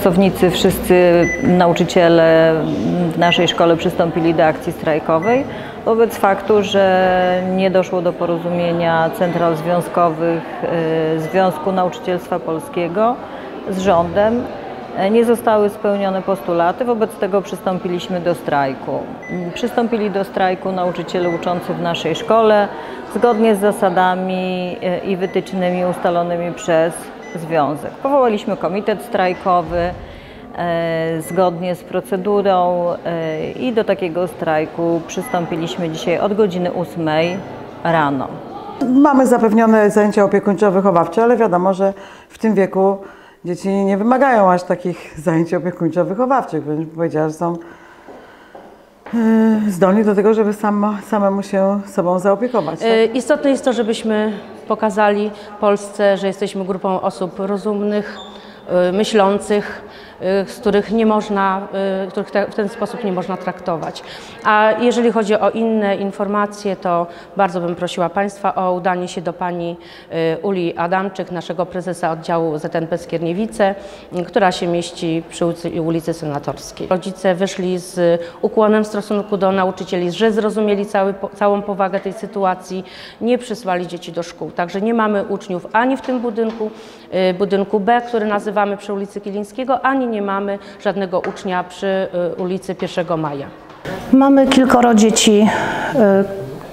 Pracownicy, wszyscy nauczyciele w naszej szkole przystąpili do akcji strajkowej wobec faktu, że nie doszło do porozumienia central związkowych y, Związku Nauczycielstwa Polskiego z rządem. E, Nie zostały spełnione postulaty, wobec tego przystąpiliśmy do strajku. Mm, Przystąpili do strajku nauczyciele uczący w naszej szkole zgodnie z zasadami e, i wytycznymi ustalonymi przez związek. Powołaliśmy komitet strajkowy e, zgodnie z procedurą e, i do takiego strajku przystąpiliśmy dzisiaj od godziny 8 rano. Mamy zapewnione zajęcia opiekuńczo-wychowawcze, ale wiadomo, że w tym wieku dzieci nie wymagają aż takich zajęć opiekuńczo-wychowawczych. Wręcz bym powiedziała, że są yy, zdolni do tego, żeby samo, samemu się sobą zaopiekować. Tak? Istotne jest to, żebyśmy pokazali Polsce, że jesteśmy grupą osób rozumnych, y, myślących, z których nie można, y, których w ten sposób nie można traktować. A jeżeli chodzi o inne informacje, to bardzo bym prosiła Państwa o udanie się do Pani y, Uli Adamczyk, naszego prezesa oddziału ZNP Skierniewice, y, która się mieści przy ulicy, Senatorskiej. Rodzice wyszli z ukłonem w stosunku do nauczycieli, że zrozumieli cały, całą powagę tej sytuacji, nie przysłali dzieci do szkół. Także nie mamy uczniów ani w tym budynku, y, budynku B, który nazywamy przy ulicy Kilińskiego, ani nie mamy żadnego ucznia przy y, ulicy 1 Maja. Mamy kilkoro dzieci, y,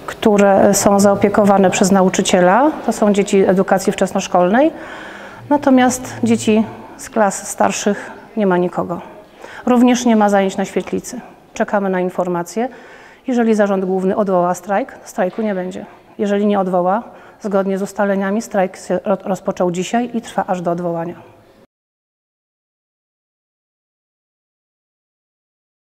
które są zaopiekowane przez nauczyciela. To są dzieci edukacji wczesnoszkolnej. Natomiast dzieci z klas starszych nie ma nikogo. Również nie ma zajęć na świetlicy. Czekamy na informacje. Jeżeli zarząd główny odwoła strajk, strajku nie będzie. Jeżeli nie odwoła, zgodnie z ustaleniami strajk rozpoczął dzisiaj i trwa aż do odwołania.